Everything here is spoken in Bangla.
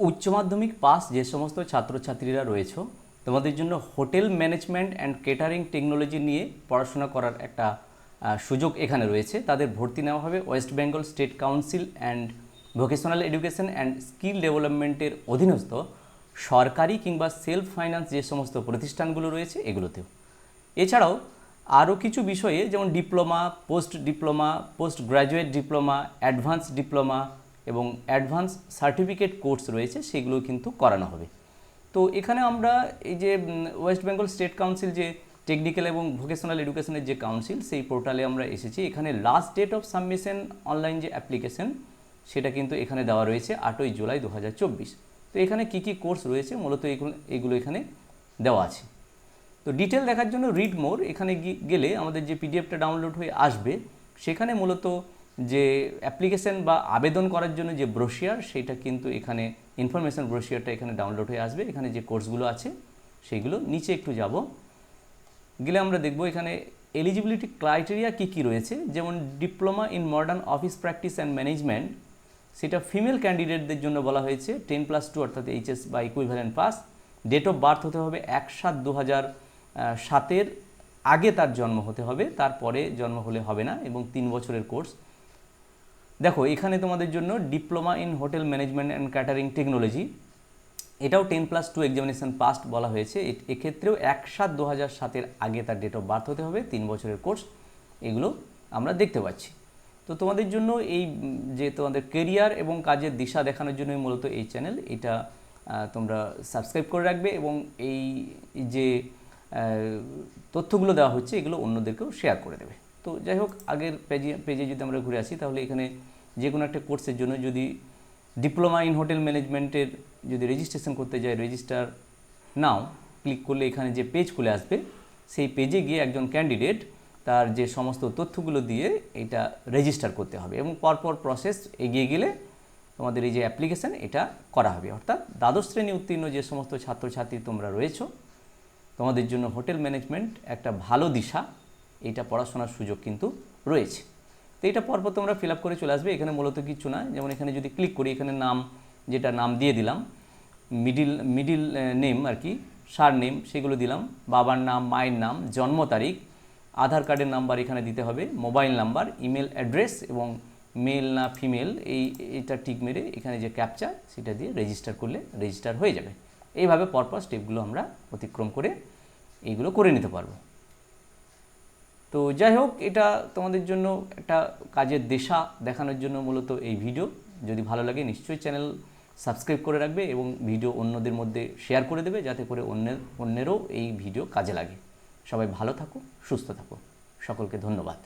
উচ্চ মাধ্যমিক পাস যে সমস্ত ছাত্রছাত্রীরা রয়েছে, তোমাদের জন্য hotel management and catering technology নিয়ে পড়াশোনা করার একটা সুযোগ এখানে রয়েছে। তাদের ভর্তি নেওয়া হবে West Bengal state council and vocational education and skill ডেভেলপমেন্টের অধীনস্থ সরকারি কিংবা সেলফ ফাইন্যান্স যে সমস্ত প্রতিষ্ঠানগুলো রয়েছে, এগুলোতেও। এছাড়াও আরও কিছু বিষয়ে, যেমন diploma, post diploma, post graduate diploma, advance diploma এবং অ্যাডভান্স সার্টিফিকেট কোর্স রয়েছে, সেগুলো কিন্তু করানো হবে। তো এখানে আমরা এই যে ওয়েস্ট বেঙ্গল স্টেট কাউন্সিল যে টেকনিক্যাল এবং ভোকেশনাল এডুকেশনের যে কাউন্সিল সেই পোর্টালে আমরা এসেছি। এখানে last date of submission online যে অ্যাপ্লিকেশন সেটা কিন্তু এখানে দেওয়া রয়েছে আটই জুলাই দু হাজার চব্বিশ। তো এখানে কি কি কোর্স রয়েছে, মূলত এগুলো এখানে দেওয়া আছে। তো ডিটেল দেখার জন্য রিড মোর এখানে গেলে আমাদের যে পিডিএফটা ডাউনলোড হয়ে আসবে, সেখানে মূলত যে অ্যাপ্লিকেশন বা আবেদন করার জন্য যে ব্রোশিয়ার সেটা কিন্তু এখানে ইনফরমেশন ব্রোশিয়ারটা এখানে ডাউনলোড হয়ে আসবে। এখানে যে কোর্সগুলো আছে সেইগুলো নিচে একটু যাব। গেলে আমরা দেখব এখানে এলিজিবিলিটি ক্রাইটেরিয়া কী কী রয়েছে। যেমন diploma in modern office practice and management সেটা ফিমেল ক্যান্ডিডেটদের জন্য বলা হয়েছে। টেন প্লাস টু অর্থাৎ এইচএস বা equivalent pass date of birth হতে হবে এক সাত দু হাজার সাতের আগে তার জন্ম হতে হবে। তারপরে জন্ম হলে হবে না এবং তিন বছরের কোর্স দেখো, এখানে তোমাদের জন্য diploma in hotel management and catering technology এটাও ten plus two examination passed বলা হয়েছে। এক্ষেত্রেও এক সাত দু হাজার সাতের আগে তার ডেট অফ বার্থ হতে হবে, তিন বছরের কোর্স এগুলো আমরা দেখতে পাচ্ছি। তো তোমাদের জন্য এই, যে তোমাদের কেরিয়ার এবং কাজের দিশা দেখানোর জন্যই মূলত এই চ্যানেল এটা তোমরা সাবস্ক্রাইব করে রাখবে এবং এই, যে তথ্যগুলো দেওয়া হচ্ছে, এগুলো অন্যদেরকেও শেয়ার করে দেবে। তো যাই হোক, আগের পেজে পেজে যদি আমরা ঘুরে আসি, তাহলে এখানে যে কোনো একটা কোর্সের জন্য যদি ডিপ্লোমা ইন হোটেল ম্যানেজমেন্টের যদি রেজিস্ট্রেশন করতে যায় রেজিস্টার নাও ক্লিক করলে এখানে যে পেজ খুলে আসবে, সেই পেজে গিয়ে একজন ক্যান্ডিডেট তার যে সমস্ত তথ্যগুলো দিয়ে এটা রেজিস্টার করতে হবে এবং পরপর প্রসেস এগিয়ে গেলে তোমাদের এই যে অ্যাপ্লিকেশান এটা করা হবে। অর্থাৎ দ্বাদশ শ্রেণি উত্তীর্ণ যে সমস্ত ছাত্রছাত্রী তোমরা রয়েছো, তোমাদের জন্য হোটেল ম্যানেজমেন্ট একটা ভালো দিশা। এইটা পড়াশোনার সুযোগ কিন্তু রয়েছে। তো এটা পরপর তোমরা ফিল আপ করে চলে আসবে। এখানে মূলত কিছু না যেমন এখানে যদি ক্লিক করি, এখানে নাম, যেটা নাম দিয়ে দিলাম, মিডিল মিডিল নেম আর কি, সার নেম, সেগুলো দিলাম। বাবার নাম, মায়ের নাম, জন্ম তারিখ, আধার কার্ডের নাম্বার এখানে দিতে হবে, মোবাইল নাম্বার, ইমেল অ্যাড্রেস এবং মেল না ফিমেল, এই এটা ঠিক মেরে এখানে যে ক্যাপচা, সেটা দিয়ে রেজিস্টার করলে রেজিস্টার হয়ে যাবে। এইভাবে পরপর স্টেপগুলো আমরা অতিক্রম করে এইগুলো করে নিতে পারব। তো যাই হোক, এটা তোমাদের জন্য একটা কাজের দেশা দেখানোর জন্য মূলত এই ভিডিও। যদি ভালো লাগে, নিশ্চয়ই চ্যানেল সাবস্ক্রাইব করে রাখবে এবং ভিডিও অন্যদের মধ্যে শেয়ার করে দেবে, যাতে করে অন্যের, অন্যেরও এই ভিডিও কাজে লাগে। সবাই ভালো থাকো, সুস্থ থাকো। সকলকে ধন্যবাদ।